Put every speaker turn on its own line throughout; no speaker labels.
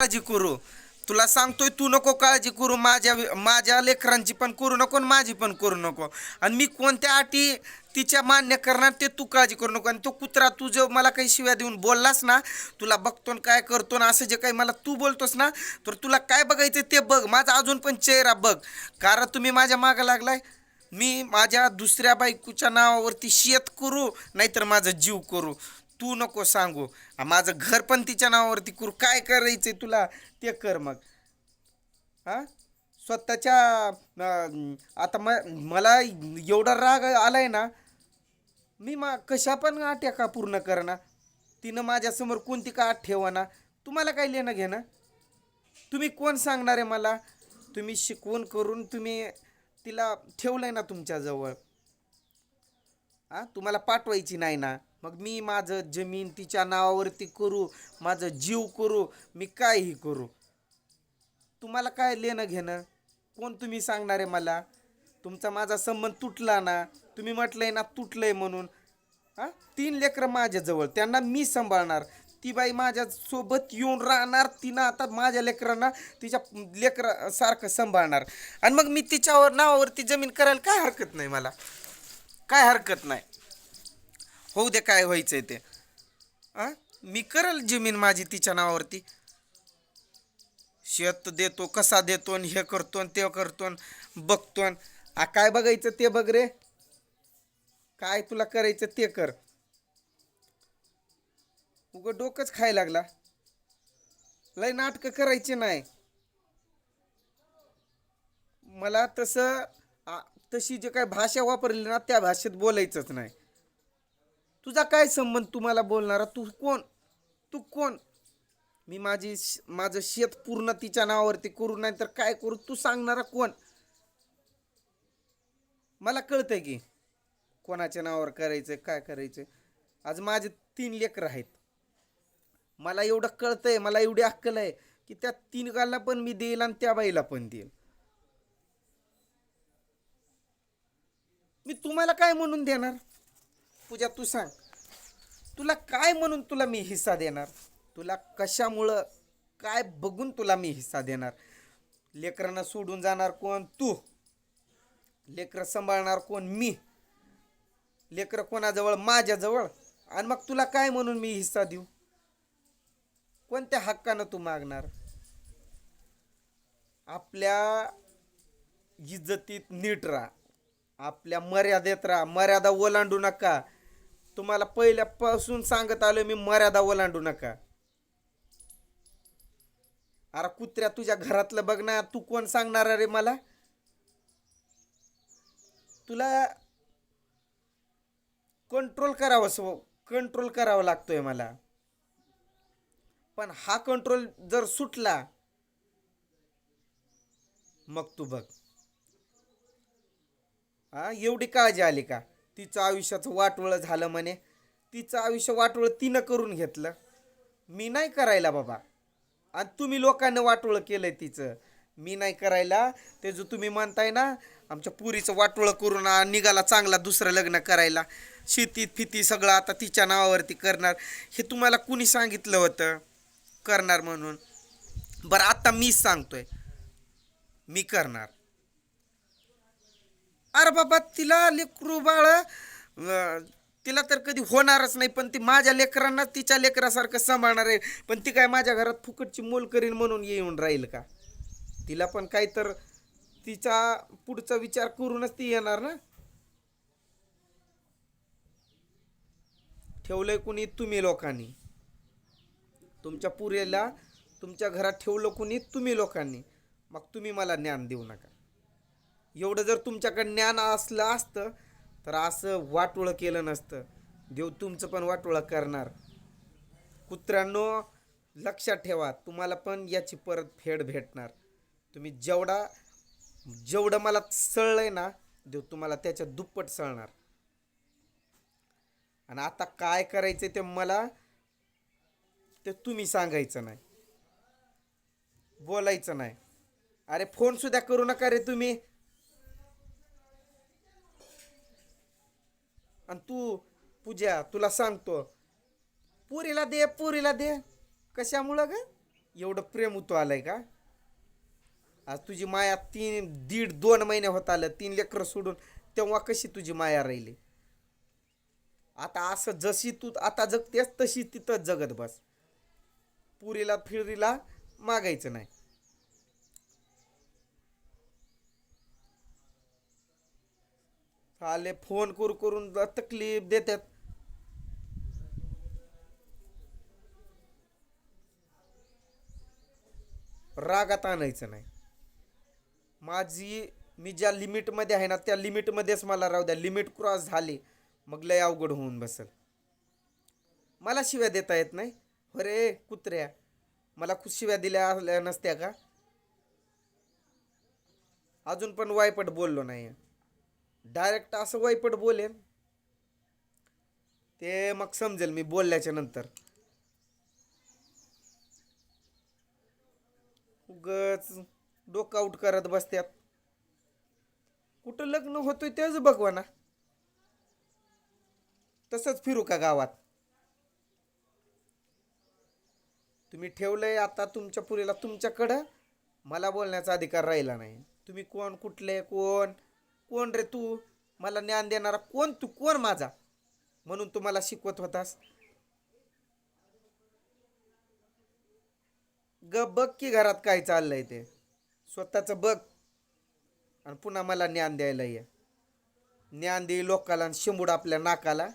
काळजी करू. तुला सांगतोय तू नको काळजी करू माझ्या माझ्या लेकरांची पण करू नको आणि माझी पण करू नको. आणि मी कोणत्या अटी तिच्या मान्य करणार ते तू काळजी करू नको. आणि तो कुत्रा तू जो मला काही शिव्या देऊन बोललास ना तुला बघतो आणि काय करतो ना असं जे काही मला तू बोलतोस ना तर तुला काय बघायचं ते बघ. माझा अजून पण चेहरा बघ. कारण तुम्ही माझ्या मागं लागलाय. मी माझ्या दुसऱ्या बायकोच्या नावावरती शेत करू नाहीतर माझा जीव करू. तू नको सांगू. माझं घर पण तिच्या नावावरती करू. काय करायचंय तुला? ते कर मग. हा? स्वतःच्या आता म मला एवढा राग आलाय ना मी मा कशा पण आट्या का पूर्ण करणार? तिनं माझ्यासमोर कोणती का आठ ठेवना तुम्हाला काय लेणं घेणं? तुम्ही कोण सांगणार आहे मला? तुम्ही शिकवून करून तुम्ही तिला ठेवलं आहे ना तुमच्याजवळ. हा तुम्हाला पाठवायची नाही ना. मग मी माझं जमीन तिच्या नावावरती करू माझं जीव करू मी काहीही करू. तुम्हाला काय लेणं घेणं? कोण तुम्ही सांगणार आहे मला? तुमचा माझा संबंध तुटला ना? तुम्ही म्हटलंय ना तुटलंय म्हणून. हां? तीन लेकरं माझ्याजवळ त्यांना मी सांभाळणार. ती बाई माझ्या सोबत येऊन राहणार तिनं आता माझ्या लेकरांना तिच्या लेकरा सारखं सांभाळणार. आणि मग मी तिच्यावर नावावरती जमीन करायला काय हरकत नाही मला? काय हरकत नाही? होऊ दे काय व्हायचंय ते. आ? मी करल जमीन माझी तिच्या नावावरती. शेत देतो कसा देतो आणि हे करतो आणि ते करतो आणि बघतो आणि आ काय बघायचं ते बघ रे. काय तुला करायचं ते कर. उगं डोकंच खायला लागला. लय नाटकं करायची नाही. मला तसं आ- तशी जे काय भाषा वापरली ना त्या भाषेत बोलायचंच नाही. तुझा काय संबंध तुम्हाला बोलणारा? तू कोण? तू कोण? मी माझी श- माझं शेत पूर्ण तिच्या नावावरती करू नाही तर काय करू? तू सांगणारा कोण? मला कळतंय की कोणाच्या नावावर करायचं काय करायचं आज माझे तीन लेकरं आहेत. मला एवढं कळतंय मला एवढी अक्कल आहे की त्या तीन गाला पण मी देईल आणि त्या बाईला पण देईल. मी तुम्हाला काय म्हणून देणार? पूजा तू सांग. तुला काय म्हणून तुला मी हिस्सा देणार? तुला कशामुळं काय बघून तुला मी हिस्सा देणार? लेकरांना सोडून जाणार कोण? तू. लेकरं सांभाळणार कोण? मी. लेकरं कोणाजवळ? माझ्याजवळ. आणि मग तुला काय म्हणून मी हिस्सा देऊ? कोणत्या हक्कानं तू मागणार? आपल्या इज्जतीत नीट राहा. आपल्या मर्यादेत राहा. मर्यादा ओलांडू नका. तुम्हाला पहिल्यापासून सांगत आलो मी मर्यादा ओलांडू नका. अरे कुत्र्या तुझ्या घरातलं बघ ना तू कोण सांगणार रे मला? तुला कंट्रोल करावं कंट्रोल करावं लागतोय मला. पण हा कंट्रोल जर सुटला मग तू बघ. हा एवढी काळजी आली का? तिचं आयुष्याचं वाटवळं झालं म्हणे. तिचं आयुष्य वाटोळं तिनं करून घेतलं. मी नाही करायला बाबा. आणि तुम्ही लोकांना वाटोळं केलं तिचं. मी नाही करायला. ते जो तुम्ही म्हणताय ना आमच्या पुरीचं वाटोळं करून निघाला चांगला दुसरं लग्न करायला. शेतीत फिती सगळं आता तिच्या नावावरती करणार. हे तुम्हाला कुणी सांगितलं होतं? करणार म्हणून. बरं आता मीच सांगतोय. मी करणार. अरे बाबा तिला लेकरू बाळ तिला तर कधी होणारच नाही पण ती माझ्या लेकरांना तिच्या लेकरासारखं सांभाळणार आहे. पण ती काय माझ्या घरात फुकटची मोल करीन म्हणून येऊन राहील का? तिला पण काय तर तिचा पुढचा विचार करूनच ती येणार ना? ठेवलंय कुणी? तुम्ही लोकांनी. तुमच्या पुरेला तुमच्या घरात ठेवलं कुणी? तुम्ही लोकांनी. मग तुम्ही मला ज्ञान देऊ नका. एवढं जर तुमच्याकडे ज्ञान असलं असतं तर असं वाटोळं केलं नसतं. देव तुमचं पण वाटोळं करणार. कुत्र्यांनो लक्षात ठेवा तुम्हाला पण याची परत फेड भेटणार. तुम्ही जेवढा जेवढं मला सळलंय ना देव तुम्हाला त्याच्या दुप्पट सळणार. आणि आता काय करायचं ते मला ते तुम्ही सांगायचं नाही. बोलायचं नाही. अरे फोन सुद्धा करू नका रे तुम्ही. आणि तू पूजा तुला सांगतो. पुरीला दे पुरीला दे. कशामुळं ग? एवढं प्रेम उतू आलंय का? आज तुझी माया तीन दीड दोन महिने होत आलं तीन लेकरं सोडून तेव्हा कशी तुझी माया राहिली? आता असं जशी तू आता जगतेस तशी तिथंच जगत बस. पुरीला फिरीला मागायचं नाही. आले फोन करू करून तकलीफ देतात. रागात आणायचं नाही. माझी मी ज्या लिमिटमध्ये आहे ना त्या लिमिटमध्येच मला राहू द्या. लिमिट क्रॉस झाली मग लय अवघड होऊन बसल. मला शिव्या देता येत नाही. अरे कुत्र्या मला खूप शिव्या दिल्या आल्या नसत्या का? अजून पण वायपट बोललो नाही डायरेक्ट असं वायपट बोलेन. ते मग समजेल मी बोलल्याच्या नंतर. उगच डोकं आउट करत बसत्यात. कुठं लग्न होतोय तेच बघवा ना तसंच फिरू का गावात? तुम्ही ठेवलंय आता तुमच्या पुरीला तुमच्याकडं. मला बोलण्याचा अधिकार राहिला नाही. तुम्ही कोण कुठले कोण? कोण रे तू? मला ज्ञान देणारा कोण? तू कोण माझा? म्हणून तू मला शिकवत होतास. ग बघ की घरात काय चाललंय ते. स्वतःचं बघ. आणि पुन्हा मला ज्ञान द्यायला ये. ज्ञान देई लोकाला आणि शिंबूड आपल्या नाकाला.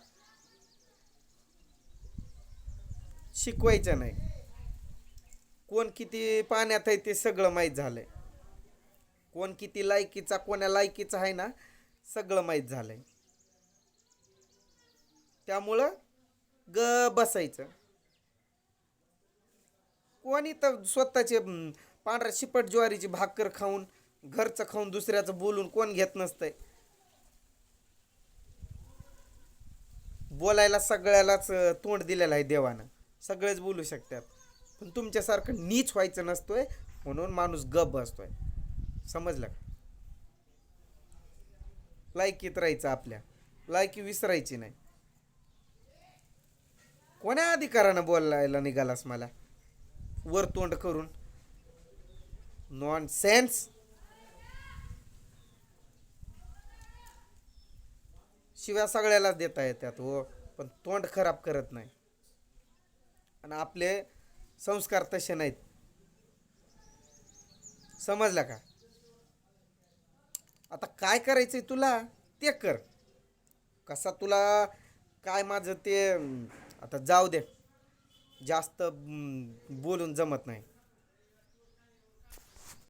शिकवायचं नाही. कोण किती पाण्यात आहे ते सगळं माहीत झालंय. कोण किती लायकीचा कोण्या लायकीचा आहे ना सगळं माहीत झालंय. त्यामुळं ग बसायचं. कोणी तर स्वतःचे पांढरा पांढऱ्या शिपट ज्वारीची भाकर खाऊन घरचं खाऊन दुसऱ्याचं बोलून कोण घेत नसतंय. बोलायला सगळ्यालाच तोंड दिलेलं आहे देवानं. सगळेच बोलू शकतात. पण तुमच्यासारखं नीच व्हायचं नसतोय म्हणून माणूस गप बसतोय. समजलं का? लायकीत राहायचं आपल्या. लायकी विसरायची नाही. कोण्या अधिकारानं बोलायला निघालास मला? वर तोंड करून. नॉन सेन्स शिव्या सगळ्यालाच देता येतात हो पण तोंड खराब करत नाही. आणि आपले संस्कार तसे नाहीत. समजला का? आता काय करायचं आहे तुला? ते कर. कसा तुला काय माझं ते आता जाऊ दे. जास्त बोलून जमत नाही.